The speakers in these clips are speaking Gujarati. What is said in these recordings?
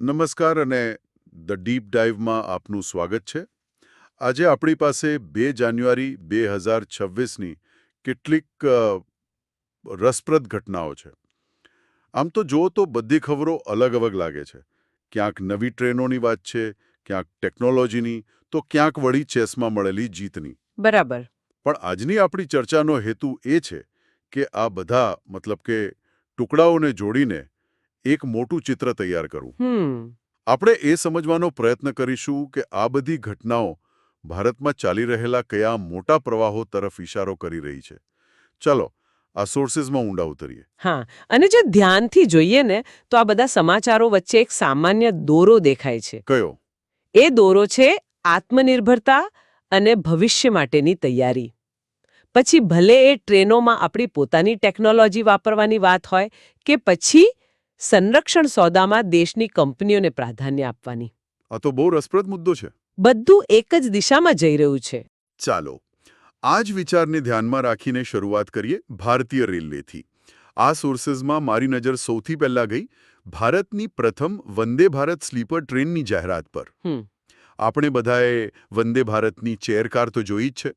નમસ્કાર અને ધ ડીપ ડાઇવમાં આપનું સ્વાગત છે. આજે આપણી પાસે બે જાન્યુઆરી બે હજાર છવ્વીસની કેટલીક રસપ્રદ ઘટનાઓ છે. આમ તો જુઓ તો બધી ખબરો અલગ અલગ લાગે છે. ક્યાંક નવી ટ્રેનોની વાત છે ક્યાંક ટેકનોલોજીની તો ક્યાંક વળી ચેસમાં મળેલી જીતની. બરાબર. પણ આજની આપણી ચર્ચાનો હેતુ એ છે કે આ બધા મતલબ કે ટુકડાઓને જોડીને એક મોટું ચિત્ર તૈયાર કરવું આપણે એ સમજવાનો પ્રયત્ન કરીશું કે આ બધી ઘટનાઓ ભારતમાં ચાલી રહેલા કયા મોટા પ્રવાહો તરફ ઇશારો કરી રહી છે. ચલો આ સોર્સિસમાં ઊંડા ઉતરીએ. હા અને જો ધ્યાનથી જોઈએ ને તો આ બધા સમાચારો વચ્ચે એક સામાન્ય દોરો દેખાય છે. કયો? એ દોરો છે આત્મનિર્ભરતા અને ભવિષ્ય માટેની તૈયારી. પછી ભલે એ ટ્રેનોમાં આપણી પોતાની ટેકનોલોજી વાપરવાની વાત હોય કે પછી સંરક્ષણ સોદામાં દેશની કંપનીઓને પ્રાધાન્ય આપવાની. આ તો બહુ રસપ્રદ મુદ્દો છે. બધું એક જ દિશામાં જઈ રહ્યું છે. ચાલો આ જ વિચારને ધ્યાનમાં રાખીને શરૂઆત કરીએ ભારતીય રેલવેથી. આ સોર્સિસમાં મારી નજર સૌથી પહેલા ગઈ ભારતની પ્રથમ વંદે ભારત સ્લીપર ટ્રેનની જાહેરાત પર. આપણે બધાએ વંદે ભારતની ચેર કાર તો જોઈ જ છે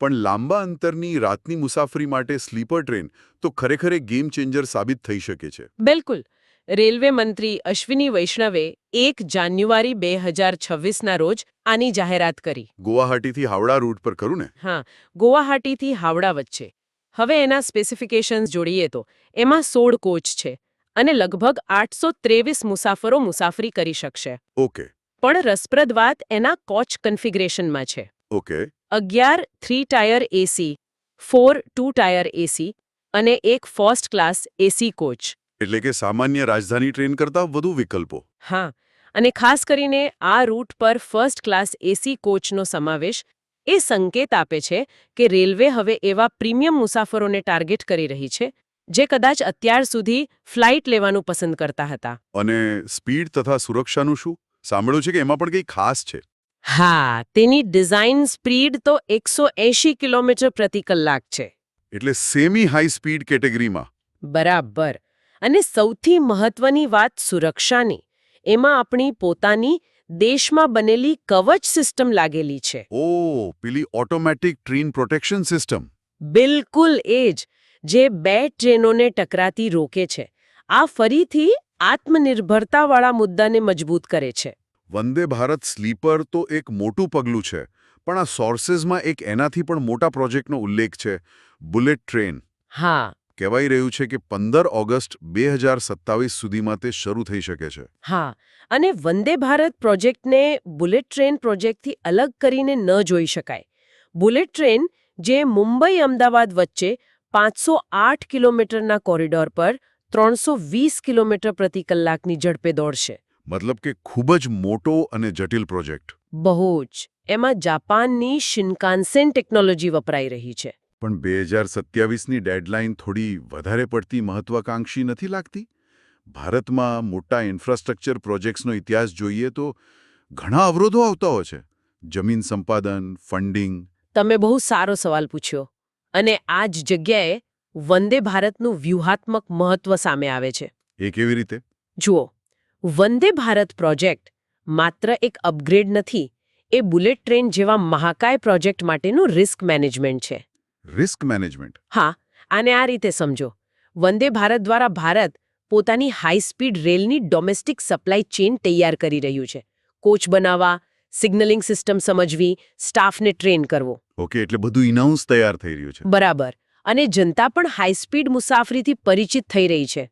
પણ લાંબા અંતરની રાતની મુસાફરી માટે સ્લીપર ટ્રેન તો ખરેખર ગેમ ચેન્જર સાબિત થઈ શકે છે. બિલકુલ. રેલવે મંત્રી અશ્વિની વૈષ્ણવે એક જાન્યુઆરી બે હજાર છવ્વીસના રોજ આની જાહેરાત કરી. ગુવાહાટીથી હાવડા રૂટ પર કરું ને? હા ગુવાહાટીથી હાવડા વચ્ચે. હવે એના સ્પેસિફિકેશન્સ જોડીએ તો એમાં સોળ કોચ છે અને લગભગ આઠસો ત્રેવીસ મુસાફરો મુસાફરી કરી શકશે. ઓકે. પણ રસપ્રદ વાત એના કોચ કન્ફિગરેશનમાં છે. ઓકે. અગિયાર three tier AC four two tier AC અને એક ફર્સ્ટ ક્લાસ એસી કોચ. એટલે કે સામાન્ય રાજધાની ટ્રેન કરતાં વધુ વિકલ્પો. હા અને ખાસ કરીને આ રૂટ પર ફર્સ્ટ ક્લાસ એસી કોચનો સમાવેશ એ સંકેત આપે છે કે રેલવે હવે એવા પ્રીમિયમ મુસાફરોને ટાર્ગેટ કરી રહી છે જે કદાચ અત્યાર સુધી ફ્લાઇટ લેવાનું પસંદ કરતા હતા. અને સ્પીડ તથા સુરક્ષાનું શું? સાંભળ્યું છે કે એમાં પણ કંઈ ખાસ છે? હા તેની ડિઝાઇન સ્પીડ તો એકસો એંશી કિલોમીટર પ્રતિ કલાક છે. એટલે સેમી હાઈ સ્પીડ કેટેગરીમાં. બરાબર. અને સૌથી મહત્વની વાત સુરક્ષાની. એમાં આપણી પોતાની દેશમાં બનેલી કવચ સિસ્ટમ લાગેલી છે. ઓ પેલી ઓટોમેટિક ટ્રેન પ્રોટેક્શન સિસ્ટમ. બિલકુલ એ જ જે બે ટ્રેનોને ટકરાતી રોકે છે. આ ફરીથી આત્મનિર્ભરતાવાળા મુદ્દાને મજબૂત કરે છે. વંદે ભારત સ્લીપર તો એક મોટું પગલું છે પણ આ સોર્સિસમાં એક એનાથી પણ મોટા પ્રોજેક્ટનો ઉલ્લેખ છે બુલેટ ટ્રેન. હા. કહેવાઈ રહ્યું છે કે પંદર ઓગસ્ટ બે હજાર સત્તાવીસ સુધીમાં તે શરૂ થઈ શકે છે. હા અને વંદે ભારત પ્રોજેક્ટને બુલેટ ટ્રેન પ્રોજેક્ટથી અલગ કરીને ન જોઈ શકાય. બુલેટ ટ્રેન જે મુંબઈ અમદાવાદ વચ્ચે પાંચસો આઠ કિલોમીટરના કોરિડોર પર ત્રણસો વીસ કિલોમીટર પ્રતિ કલાકની ઝડપે દોડશે. મતલબ કે ખૂબ જ મોટો અને જટિલ પ્રોજેક્ટ. બહુ જ. એમાં જાપાનની શિનકાન્સેન ટેકનોલોજી વપરાઈ રહી છે. પણ બે હજાર સત્યાવીસની ડેડલાઇન થોડી વધારે પડતી મહત્વાકાંક્ષી નથી લાગતી? ભારતમાં મોટા ઇન્ફ્રાસ્ટ્રક્ચર પ્રોજેક્ટ્સનો ઇતિહાસ જોઈએ તો ઘણા અવરોધો આવતા હોય છે. જમીન સંપાદન ફંડિંગ. તમે બહુ સારો સવાલ પૂછ્યો અને આ જ જગ્યાએ વંદે ભારતનું વ્યૂહાત્મક મહત્વ સામે આવે છે. એ કેવી રીતે? જુઓ વંદે ભારત પ્રોજેક્ટ માત્ર એક અપગ્રેડ નથી એ બુલેટ ટ્રેન જેવા મહાકાય પ્રોજેક્ટ માટેનું રિસ્ક મેનેજમેન્ટ છે. રિસ્ક મેનેજમેન્ટ હા આને આ રીતે સમજો. વંદે ભારત દ્વારા ભારત પોતાની હાઈ સ્પીડ રેલની ડોમેસ્ટિક સપ્લાય ચેઇન તૈયાર કરી રહ્યું છે. કોચ બનાવવા સિગ્નલિંગ સિસ્ટમ સમજવી સ્ટાફને ટ્રેન કરવો. ઓકે એટલે બધું ઇનાઉન્સ તૈયાર થઈ રહ્યું છે. બરાબર. અને જનતા પણ હાઈ સ્પીડ મુસાફરીથી પરિચિત થઈ રહી છે.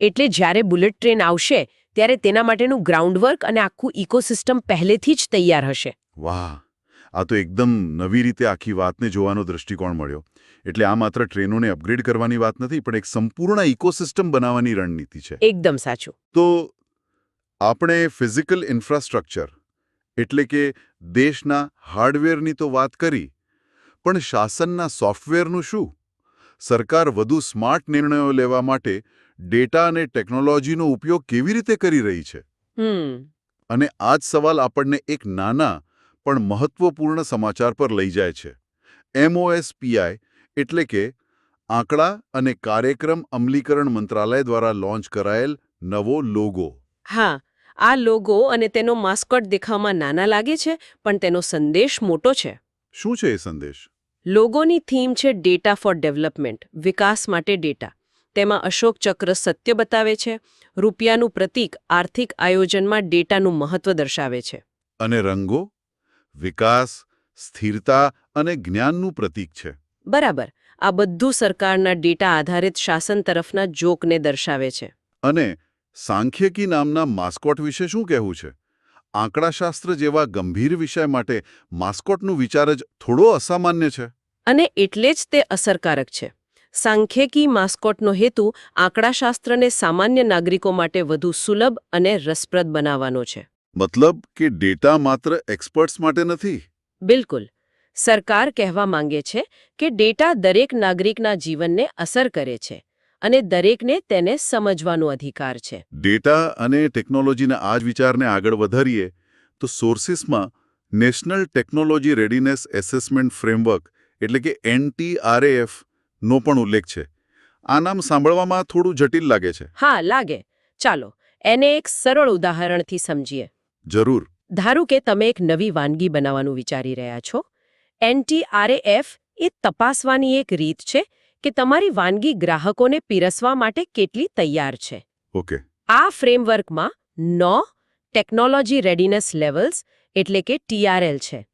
એટલે જ્યારે બુલેટ ટ્રેન આવશે ત્યારે તેના માટેનું ગ્રાઉન્ડવર્ક અને આખું ઇકોસિસ્ટમ પહેલેથી જ તૈયાર હશે. વાહ. આ તો એકદમ નવી રીતે આખી વાતને જોવાનો દૃષ્ટિકોણ મળ્યો. એટલે આ માત્ર ટ્રેનોને અપગ્રેડ કરવાની વાત નથી પણ એક સંપૂર્ણ ઇકોસિસ્ટમ બનાવવાની રણનીતિ છે. એકદમ સાચું. તો આપણે ફિઝિકલ ઇન્ફ્રાસ્ટ્રક્ચર એટલે કે દેશના હાર્ડવેરની તો વાત કરી પણ શાસનના સોફ્ટવેરનું શું? સરકાર વધુ સ્માર્ટ નિર્ણયો લેવા માટે ડેટા અને ટેકનોલોજીનો ઉપયોગ કેવી રીતે કરી રહી છે? અને આ જ સવાલ આપણને એક નાના પણ મહત્વપૂર્ણ સમાચાર પર લઈ જાય છે. એમઓએસપીઆઈ એટલે કે આંકડા અને કાર્યક્રમ અમલીકરણ મંત્રાલય દ્વારા લોન્ચ કરાયેલ નવો લોગો. હા આ લોગો અને તેનો માસ્કોટ દેખાવમાં નાના લાગે છે પણ તેનો સંદેશ મોટો છે. શું છે એ સંદેશ? લોગોની થીમ છે ડેટા ફોર ડેવલપમેન્ટ વિકાસ માટે ડેટા. તેમાં અશોક ચક્ર સત્ય બતાવે છે રૂપિયાનું પ્રતીક આર્થિક આયોજનમાં ડેટાનું મહત્વ દર્શાવે છે. અને રંગો? વિકાસ સ્થિરતા અને જ્ઞાનનું પ્રતીક છે. બરાબર. આ બધું સરકારના ડેટા આધારિત શાસન તરફના જોકને દર્શાવે છે. અને સાંખ્યકી નામના માસ્કોટ વિશે શું કહેવું છે? આંકડાશાસ્ત્ર જેવા ગંભીર વિષય માટે માસ્કોટનું વિચાર જ થોડો અસામાન્ય છે. અને એટલે જ તે અસરકારક છે. સાંખ્યકી માસ્કોટનો હેતુ આંકડાશાસ્ત્રને સામાન્ય નાગરિકો માટે વધુ સુલભ અને રસપ્રદ બનાવવાનો છે. મતલબ કે ડેટા માત્ર એક્સપર્ટ્સ માટે નથી? બિલકુલ. સરકાર કહેવા માંગે છે કે ડેટા દરેક નાગરિકના જીવનને અસર કરે છે અને દરેકને તેને સમજવાનો અધિકાર છે. ડેટા અને ટેકનોલોજીના આ જ વિચારને આગળ વધારીએ તો સોર્સિસમાં national technology readiness assessment framework એટલે કે એનટીઆરએએફ નો પણ ઉલ્લેખ છે. આ નામ સાંભળવામાં થોડું જટિલ લાગે છે. હા લાગે. ચાલો એને એક સરળ ઉદાહરણથી સમજીએ. જરૂર. ધારો કે તમે એક નવી વાનગી બનાવવાનું વિચારી રહ્યા છો એનટીઆરએએફ એ તપાસવાની એક રીત છે કે તમારી વાનગી ગ્રાહકોને પીરસવા માટે કેટલી તૈયાર છે. ઓકે. આ ફ્રેમવર્કમાં નો ટેકનોલોજી રેડીનેસ લેવલ્સ એટલે કે ટીઆરએલ છે.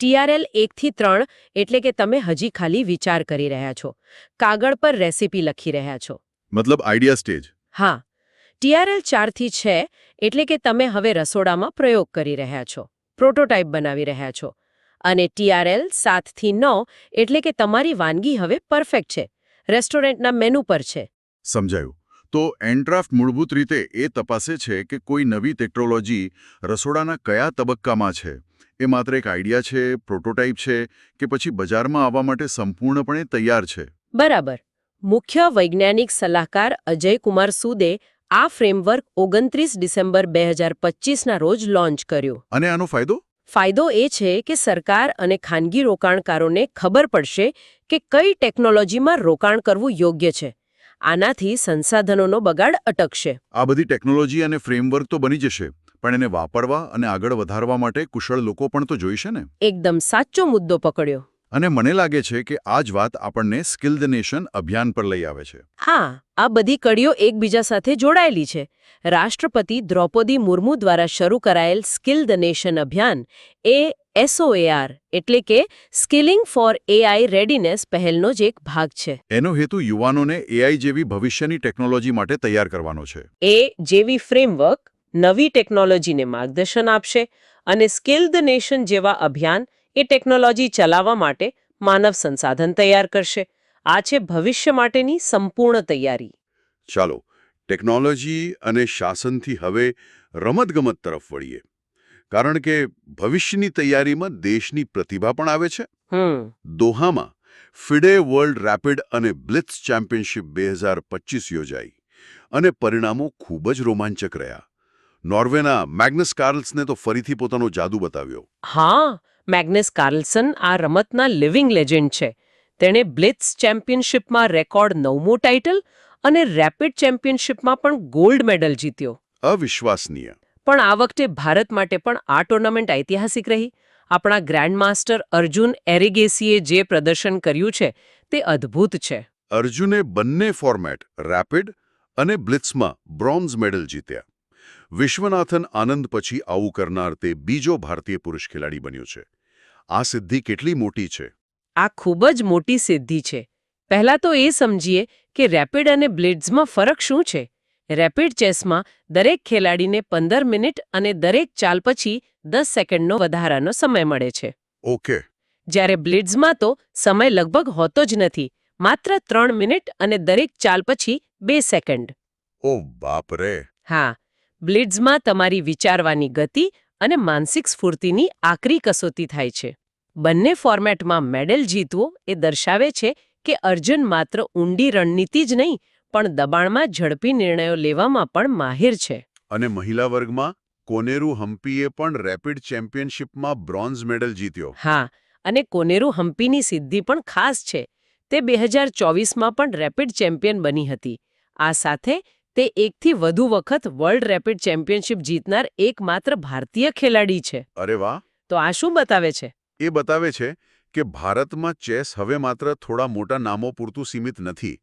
ટીઆરએલ એકથી ત્રણ એટલે કે તમે હજી ખાલી વિચાર કરી રહ્યા છો. કાગળ પર રેસીપી લખી રહ્યા છો. મતલબ આઈડિયા સ્ટેજ. હા. ટીઆરએલ ચારથી છે એટલે કે તમે હવે રસોડામાં પ્રયોગ કરી રહ્યા છો પ્રોટોટાઇપ બનાવી રહ્યા છો. અને ટીઆરએલ સાતથી નવ એટલે કે તમારી વાનગી હવે પરફેક્ટ છે રેસ્ટોરન્ટના મેનુ પર છે. સમજાયું. તો એન્ડ્રાફ્ટ મૂળભૂત રીતે એ તપાસે છે કે કોઈ નવી ટેકનોલોજી રસોડાના કયા તબક્કામાં છે. એ માત્ર એક આઈડિયા છે પ્રોટોટાઇપ છે કે પછી બજારમાં આવવા માટે સંપૂર્ણપણે તૈયાર છે. બરાબર. મુખ્ય વૈજ્ઞાનિક સલાહકાર અજય કુમાર સુદે આ ફ્રેમવર્ક ઓગણત્રીસ ડિસેમ્બર બે હજાર પચીસના રોજ લોન્ચ કર્યું. અને આનો ફાયદો? ફાયદો એ છે કે સરકાર અને ખાનગી રોકાણકારોને ખબર પડશે કે કઈ ટેકનોલોજીમાં રોકાણ કરવું યોગ્ય છે. આનાથી સંસાધનોનો બગાડ અટકશે. આ બધી ટેકનોલોજી અને ફ્રેમવર્ક તો બની જશે પણ એને વાપરવા અને આગળ વધારવા માટે કુશળ લોકો પણ તો જોઈશે ને? એકદમ સાચો મુદ્દો પકડ્યો. અને મને લાગે છે કે આ જ વાત આપણને સ્કિલ ધ નેશન અભિયાન પર લઈ આવે છે. હા આ બધી કડીઓ એકબીજા સાથે જોડાયેલી છે. રાષ્ટ્રપતિ દ્રૌપદી મુર્મુ દ્વારા શરૂ કરાયેલ સ્કિલ ધ નેશન અભિયાન એ એસઓએઆર એટલે કે સ્કિલિંગ ફોર એઆઈ રેડીનેસ પહેલનો જ એક ભાગ છે. એનો હેતુ યુવાનોને એઆઈ જેવી ભવિષ્યની ટેકનોલોજી માટે તૈયાર કરવાનો છે. એ જેવી ફ્રેમવર્ક નવી ટેકનોલોજીને માર્ગદર્શન આપશે અને સ્કિલ ધ નેશન જેવા અભિયાન એ ટેકનોલોજી ચલાવવા માટે માનવ સંસાધન તૈયાર કરશે. આ છે ભવિષ્ય માટેની સંપૂર્ણ તૈયારી. ચાલો ટેકનોલોજી અને શાસનથી હવે રમતગમત તરફ વળીએ. કારણ કે ભવિષ્યની તૈયારીમાં દેશની પ્રતિભા પણ આવે છે. હમ. દોહામાં ફિડે વર્લ્ડ રેપિડ અને બ્લિટ્સ ચેમ્પિયનશિપ બે હજાર પચીસ યોજાઈ અને પરિણામો ખૂબ જ રોમાંચક રહ્યા. નોર્વેના મેગ્નસ કાર્લ્સને તો ફરીથી પોતાનો જાદુ બતાવ્યો. હા મેગ્નેસ કાર્લસન આ રમતના લિવિંગ લેજેન્ડ છે. તેણે બ્લિટ્સ ચેમ્પિયનશિપમાં રેકોર્ડ નવમો ટાઇટલ અને રેપિડ ચેમ્પિયનશિપમાં પણ ગોલ્ડ મેડલ જીત્યો. અવિશ્વસનીય. પણ આ વખતે ભારત માટે પણ આ ટુર્નામેન્ટ ઐતિહાસિક રહી. આપણા ગ્રેન્ડમાસ્ટર અર્જુન એરિગેસીએ જે પ્રદર્શન કર્યું છે તે અદ્ભુત છે. અર્જુને બંને ફોર્મેટ રેપિડ અને બ્લિટ્સમાં બ્રોન્ઝ મેડલ જીત્યા. વિશ્વનાથન આનંદ પછી આવું કરનાર તે બીજો ભારતીય પુરુષ ખેલાડી બન્યો છે. આ સિદ્ધિ કેટલી મોટી છે? આ ખૂબ જ મોટી સિદ્ધિ છે. પહેલા તો એ સમજીએ કે રેપિડ અને બ્લિટ્ઝમાં ફરક શું છે? રેપિડ ચેસમાં દરેક ખેલાડીને પંદર મિનિટ અને દરેક ચાલ પછી દસ સેકન્ડનો વધારાનો સમય મળે છે. ઓકે. જ્યારે બ્લિડ્સમાં તો સમય લગભગ હોતો જ નથી માત્ર ત્રણ મિનિટ અને દરેક ચાલ પછી બે સેકન્ડ. ઓ બાપ રે હા બ્લિડ્સમાં તમારી વિચારવાની ગતિ અને માનસિક સ્ફૂર્તિની આકરી કસોટી થાય છે. બંને ફોર્મેટમાં મેડલ જીતવો એ દર્શાવે છે કે અર્જુન માત્ર ઊંડી રણનીતિ જ નહીં પણ દબાણમાં ઝડપી નિર્ણયો લેવામાં પણ માહિર છે. અને મહિલા વર્ગમાં કોનેરુ હમ્પીએ પણ રેપિડ ચેમ્પિયનશિપમાં બ્રોન્ઝ મેડલ જીત્યો. હા અને કોનેરુ હમ્પીની સિદ્ધિ પણ ખાસ છે. તે બે હજાર ચોવીસમાં પણ રેપિડ ચેમ્પિયન બની હતી. આ સાથે તે એકથી વધુ વખત વર્લ્ડ રેપિડ ચેમ્પિયનશિપ જીતનાર એકમાત્ર ભારતીય ખેલાડી છે. અરે વાહ! તો આ શું બતાવે છે? એ બતાવે છે કે ભારતમાં ચેસ હવે માત્ર થોડા મોટા નામો પૂરતું સીમિત નથી.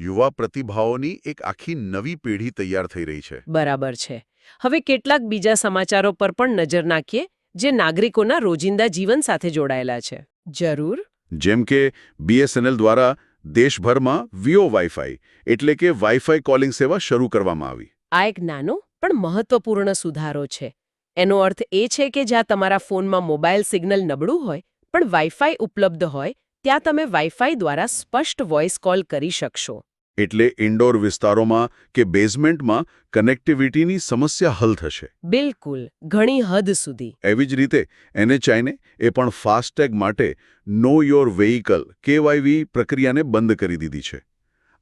યુવા પ્રતિભાઓની એક આખી નવી પેઢી તૈયાર થઈ રહી છે. બરાબર છે. હવે કેટલાક બીજા સમાચારો પર પણ નજર નાખીએ જે નાગરિકોના રોજિંદા જીવન સાથે જોડાયેલા છે. જરૂર. જેમ કે બીએસએનએલ દ્વારા દેશભરમાં વીઓ વાઈફાઈ એટલે કે વાઈફાઈ કોલિંગ સેવા શરૂ કરવામાં આવી. આ એક નાનો પણ મહત્વપૂર્ણ સુધારો છે. એનો અર્થ એ છે કે જ્યાં તમારા ફોનમાં મોબાઈલ સિગ્નલ નબળું હોય પણ વાઈફાઈ ઉપલબ્ધ હોય ત્યાં તમે વાઈફાઈ દ્વારા સ્પષ્ટ વોઇસ કોલ કરી શકશો. એટલે ઇન્ડોર વિસ્તારોમાં કે બેઝમેન્ટમાં કનેક્ટિવિટીની સમસ્યા હલ થશે. બિલકુલ ઘણી હદ સુધી. એવી જ રીતે એનએચઆઈને એ પણ ફાસ્ટેગ માટે નો યોર વેહિકલ કેવાયવી પ્રક્રિયાને બંધ કરી દીધી છે.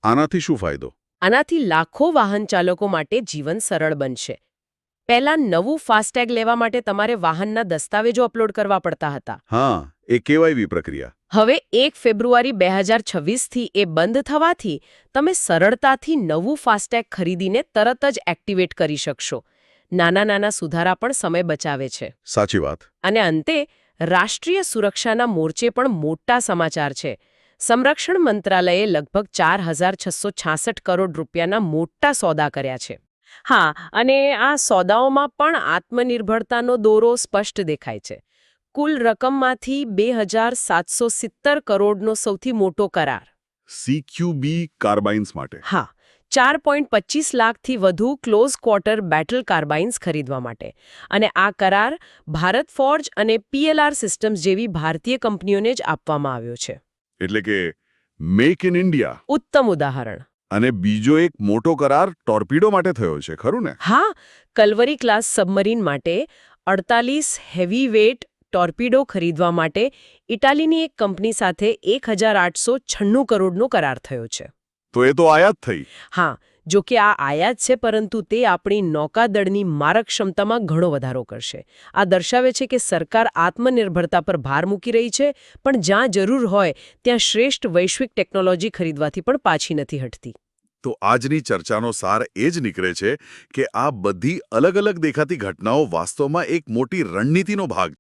આનાથી શું ફાયદો? આનાથી લાખો વાહન ચાલકો માટે જીવન સરળ બનશે. પહેલા નવું ફાસ્ટેગ લેવા માટે તમારે વાહનના દસ્તાવેજો અપલોડ કરવા પડતા હતા. હા એ કેવાયવી પ્રક્રિયા. હવે એક ફેબ્રુઆરી બે હજાર છવ્વીસથી એ બંધ થવાથી તમે સરળતાથી નવું ફાસ્ટેગ ખરીદીને તરત જ એક્ટિવેટ કરી શકશો. નાના નાના સુધારા પણ સમય બચાવે છે. સાચી વાત. અને અંતે રાષ્ટ્રીય સુરક્ષાના મોરચે પણ મોટા સમાચાર છે. સંરક્ષણ મંત્રાલયે લગભગ ચાર હજાર છસો છાસઠ કરોડ રૂપિયાના મોટા સોદા કર્યા છે. હા અને આ સોદાઓમાં પણ આત્મનિર્ભરતાનો દોરો સ્પષ્ટ દેખાય છે. કુલ રકમમાંથી બે હજાર સાતસો સિત્તેર કરોડનો સૌથી મોટો કરાર. સીક્યુબી કાર્બાઇન્સ માટે. હા ચાર પોઈન્ટ પચીસ લાખથી વધુ ક્લોઝ ક્વાર્ટર બેટલ કાર્બાઇન્સ ખરીદવા માટે. અને આ કરાર ભારત ફોર્જ અને પીએલઆર સિસ્ટમ્સ જેવી ભારતીય કંપનીઓને જ આપવામાં આવ્યો છે. એટલે કે મેક ઇન ઇન્ડિયા. ઉત્તમ ઉદાહરણ. અને બીજો એક મોટો કરાર ટોર્પીડો માટે થયો છે ખરું ને? હા કલ્વરી ક્લાસ સબમરીન માટે અડતાલીસ હેવી વેટ ટોર્પીડો ખરીદવા માટે ઇટાલીની એક કંપની સાથે એક હજાર આઠસો છન્નું કરોડનો કરાર થયો છે. તો એ તો આયાત થઈ. હા જો કે આ આયાત છે, પરંતુ તે આપણી નૌકાદળની મારક ક્ષમતામાં ઘણો વધારો કરશે. આ દર્શાવે છે કે સરકાર આત્મનિર્ભરતા પર ભાર મૂકી રહી છે, પણ જ્યાં જરૂર હોય, ત્યાં શ્રેષ્ઠ વૈશ્વિક ટેકનોલોજી ખરીદવાથી પણ પાછી નથી હટતી. તો આજની ચર્ચાનો સાર એ જ નીકળે છે કે આ બધી અલગ અલગ દેખાતી ઘટનાઓ વાસ્તવમાં એક મોટી રણનીતિનો ભાગ